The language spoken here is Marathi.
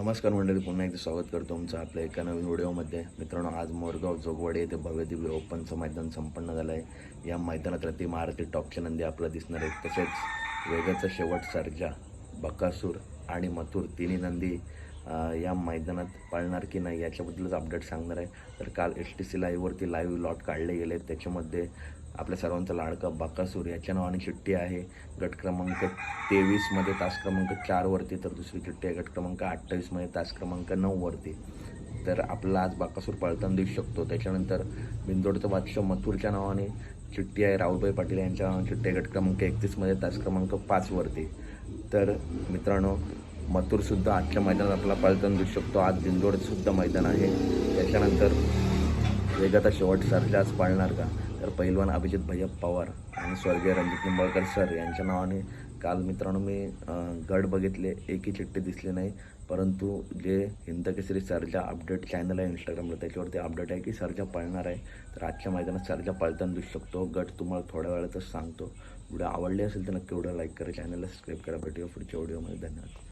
नमस्कार मंडळी पुन्हा एकदा स्वागत करतो तुमचं आपल्या एका नवीन व्हिडिओमध्ये. मित्रांनो आज मोरगाव जोगवाडी येथे भव्य दिव्य ओपनचं मैदान संपन्न झालं आहे. या मैदानात रती महारथी टॉपचे नंदी आपल्याला दिसणार आहे तसेच वेगाचा शेवट सर्जा बकासूर आणि मथुर तिन्ही नंदी या मैदानात पाळणार की नाही याच्याबद्दलच अपडेट सांगणार आहे. तर काल एस टी सी लाईव्हवरती लाईव्ह लॉट काढले गेले. त्याच्यामध्ये आपल्या सर्वांचा लाडका बाकासूर याच्या नावाने चिठ्ठी आहे. गट क्रमांक तेवीसमध्ये तास क्रमांक चारवरती तर दुसरी चिठ्ठी आहे गट क्रमांक अठ्ठावीसमध्ये तास क्रमांक नऊवरती तर आपला आज बाकासूर पळताना दिसू शकतो. त्याच्यानंतर बिंदोडचं बादशाह मथुरच्या नावाने चिठ्ठी आहे. राहुलभाई पाटील यांच्या नावाने चिठ्ठी आहे. गट क्रमांक एकतीसमध्ये तास क्रमांक पाचवरती तर मित्रांनो मथुरसुद्धा आजच्या मैदानात आपला पळताना दिसू शकतो. आज बिंदोडसुद्धा मैदान आहे. त्याच्यानंतर वेगाचा शेवट सरजा आज पाळणार का? तर पैलवान अभिजित भैया पवार आणि स्वर्गीय रणजित निंबाळकर सर यांच्या नावाने काल मित्रांनो मी गड बघितले. एकही चिठ्ठी दिसली नाही. परंतु जे हिंदकेसरी सरजा अपडेट चॅनल आहे इंस्टाग्रामला त्याच्यावरती अपडेट आहे की सरजा पळणार आहे. तर आजच्या मैदानात सरजा पळताना दिसू शकतो. गट तुम्हाला थोड्या वेळातच सांगतो. व्हिडिओ आवडले असेल तर नक्की व्हिडिओ लाईक करा. चॅनलला सबस्क्राईब करा. भेटूया पुढच्या व्हिडिओमध्ये. धन्यवाद.